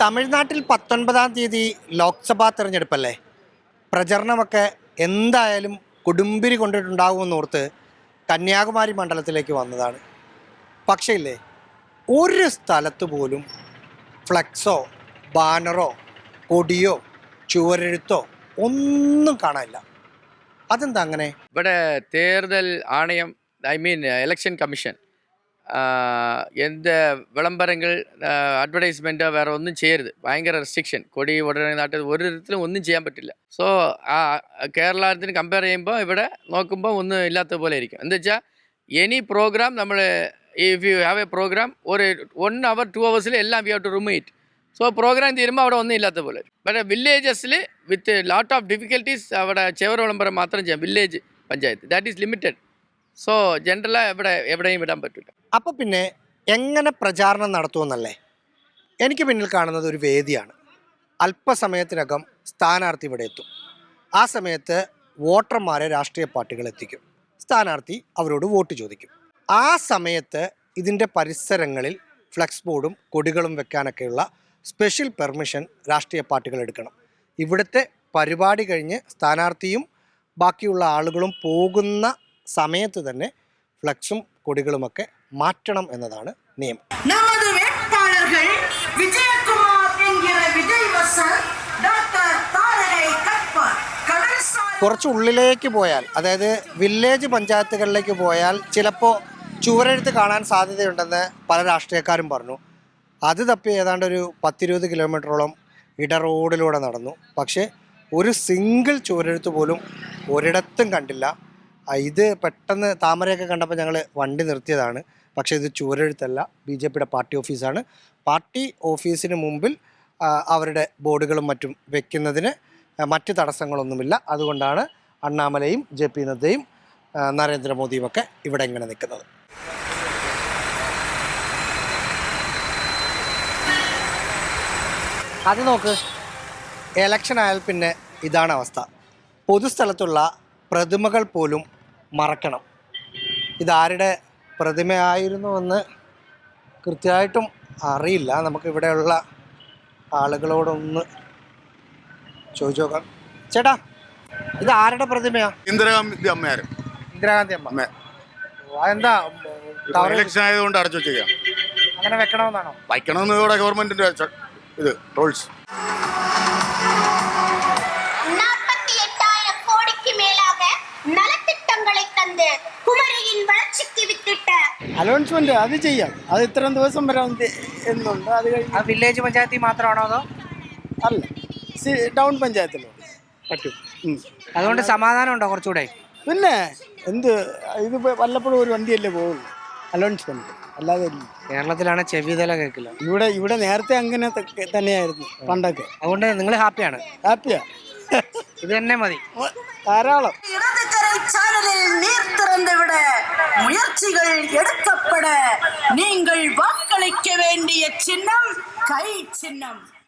തമിഴ്നാട്ടിൽ പത്തൊൻപതാം തീയതി ലോക്സഭാ തിരഞ്ഞെടുപ്പല്ലേ? പ്രചരണമൊക്കെ എന്തായാലും കൊടുമ്പിരി കൊണ്ടിട്ടുണ്ടാകുമെന്ന് ഓർത്ത് കന്യാകുമാരി മണ്ഡലത്തിലേക്ക് വന്നതാണ്. പക്ഷേ ഇല്ലേ ഒരു സ്ഥലത്ത് പോലും ഫ്ലക്സോ ബാനറോ കൊടിയോ ചുവരെഴുത്തോ ഒന്നും കാണാനില്ല. അതെന്താ അങ്ങനെ? ഇവിടെ തേർതൽ ആണയം ഐ മീൻ ഇലക്ഷൻ കമ്മീഷൻ. எந்த விளம்பரங்கள் അഡ്വർടൈസ്മെൻറ്റോ വേറെ ഒന്നും ചെയ്യരുത് ഭയങ്കര റെസ്ട്രിക്ഷൻ കൊടി ഉടനെ നാട്ടിൽ ഒരു തരത്തിലും ഒന്നും ചെയ്യാൻ പറ്റില്ല സോ കേരളത്തിന് കമ്പയർ ചെയ്യുമ്പോൾ ഇവിടെ നോക്കുമ്പോൾ ഒന്നും ഇല്ലാത്ത പോലെ ഇരിക്കും എന്താ വെച്ചാൽ എനി പ്രോഗ്രാം നമ്മൾ if you have a program ഒരു വൺ അവർ ടു അവേഴ്സിൽ എല്ലാം we have to remove it so program തീരുമ്പോൾ അവിടെ ഒന്നും ഇല്ലാത്ത പോലെ പക്ഷേ വില്ലേജസിൽ വിത്ത് ലോട്ട് ഓഫ് ഡിഫിക്കൽട്ടീസ് അവിടെ ചെവർ വിളംബരം മാത്രം ചെയ്യാം village panchayat that is limited so ജനറല എവിടെ എവിടെയും വിടാൻ പറ്റില്ല അപ്പോൾ പിന്നെ എങ്ങനെ പ്രചാരണം നടത്തുമെന്നല്ലേ? എനിക്ക് പിന്നിൽ കാണുന്നത് ഒരു വേദിയാണ്. അല്പസമയത്തിനകം സ്ഥാനാർത്ഥി ഇവിടെ എത്തും. ആ സമയത്ത് വോട്ടർമാരെ രാഷ്ട്രീയ പാർട്ടികൾ എത്തിക്കും. സ്ഥാനാർത്ഥി അവരോട് വോട്ട് ചോദിക്കും. ആ സമയത്ത് ഇതിന്റെ പരിസരങ്ങളിൽ ഫ്ലെക്സ് ബോർഡും കൊടികളും വെക്കാനൊക്കെയുള്ള സ്പെഷ്യൽ പെർമിഷൻ രാഷ്ട്രീയ പാർട്ടികൾ എടുക്കണം. ഇവിടുത്തെ പരിപാടി കഴിഞ്ഞ് സ്ഥാനാർത്ഥിയും ബാക്കിയുള്ള ആളുകളും പോകുന്ന സമയത്ത് തന്നെ ഫ്ലക്സും കൊടികളുമൊക്കെ മാറ്റണം എന്നതാണ് നിയമം. കുറച്ച് ഉള്ളിലേക്ക് പോയാൽ അതായത് വില്ലേജ് പഞ്ചായത്തുകളിലേക്ക് പോയാൽ ചിലപ്പോൾ ചുവരെഴുത്ത് കാണാൻ സാധ്യതയുണ്ടെന്ന് പല രാഷ്ട്രീയക്കാരും പറഞ്ഞു. അത് തപ്പി ഏതാണ്ട് ഒരു പത്തിരുപത് കിലോമീറ്ററോളം ഇട റോഡിലൂടെ നടന്നു. പക്ഷേ ഒരു സിംഗിൾ ചുവരെഴുത്ത് പോലും ഒരിടത്തും കണ്ടില്ല. ഇത് പെട്ടെന്ന് താമരയൊക്കെ കണ്ടപ്പോൾ ഞങ്ങൾ വണ്ടി നിർത്തിയതാണ്. പക്ഷേ ഇത് ചുവരെഴുത്തല്ല. ബി ജെ പിയുടെ പാർട്ടി ഓഫീസാണ്. പാർട്ടി ഓഫീസിന് മുമ്പിൽ അവരുടെ ബോർഡുകളും മറ്റും വെക്കുന്നതിന് മറ്റ് തടസ്സങ്ങളൊന്നുമില്ല. അതുകൊണ്ടാണ് അണ്ണാമലയും ജെ പി നദ്ദയും നരേന്ദ്രമോദിയുമൊക്കെ ഇവിടെ ഇങ്ങനെ നിൽക്കുന്നത്. അത് നോക്ക്. എലക്ഷൻ ആയാൽ പിന്നെ ഇതാണ് അവസ്ഥ. പൊതുസ്ഥലത്തുള്ള പ്രതിമകൾ പോലും മറക്കണം. ഇതാരുടെ പ്രതിമയായിരുന്നു എന്ന് കൃത്യമായിട്ടും അറിയില്ല. നമുക്കിവിടെയുള്ള ആളുകളോടൊന്ന് ചോദിച്ചു നോക്കാം. ചേട്ടാ ഇത് ആരുടെ പ്രതിമയാ? ഇന്ദിരാഗാന്ധി അമ്മയാര്. ഇന്ദിരാഗാന്ധി അമ്മ. എന്താ അതെന്താ? ഇലക്ഷൻ ആയതുകൊണ്ട് അടച്ചു വെച്ചേക്കാം. അങ്ങനെ വെക്കണമെന്നാണോ? വയ്ക്കണമെന്ന് ഇവിടെ ഗവൺമെന്റിന്റെ ഇത് റൂൾസ്. അലോൺസ്മെന്റ് അത് ചെയ്യാം. അത് ഇത്രയും ദിവസം വരെ എന്നുണ്ട്. അത് കഴിഞ്ഞ് വില്ലേജ് പഞ്ചായത്തിൽ മാത്രമാണോ അതോ? അല്ല. ടൗൺ പഞ്ചായത്തിലോ? പറ്റും. അതുകൊണ്ട് സമാധാനം ഉണ്ടോ കുറച്ചുകൂടെ? പിന്നെ എന്ത് ഇത് വല്ലപ്പോഴും ഒരു വണ്ടിയല്ലേ പോകുള്ളൂ. അലോൺസ്മെന്റ് അല്ലാതെ കേരളത്തിലാണ് ചെവിതല കേൾക്കില്ല. ഇവിടെ ഇവിടെ നേരത്തെ അങ്ങനെ തന്നെയായിരുന്നു പണ്ടൊക്കെ. അതുകൊണ്ട് നിങ്ങൾ ഹാപ്പിയാണ്. ഹാപ്പിയാ ഇത് തന്നെ മതി. ധാരാളം. ചാനലിൽ திறந்துவிட முயற்சிகள் எடுக்கப்பட நீங்கள் வாக்களிக்க வேண்டிய சின்னம் கை சின்னம்.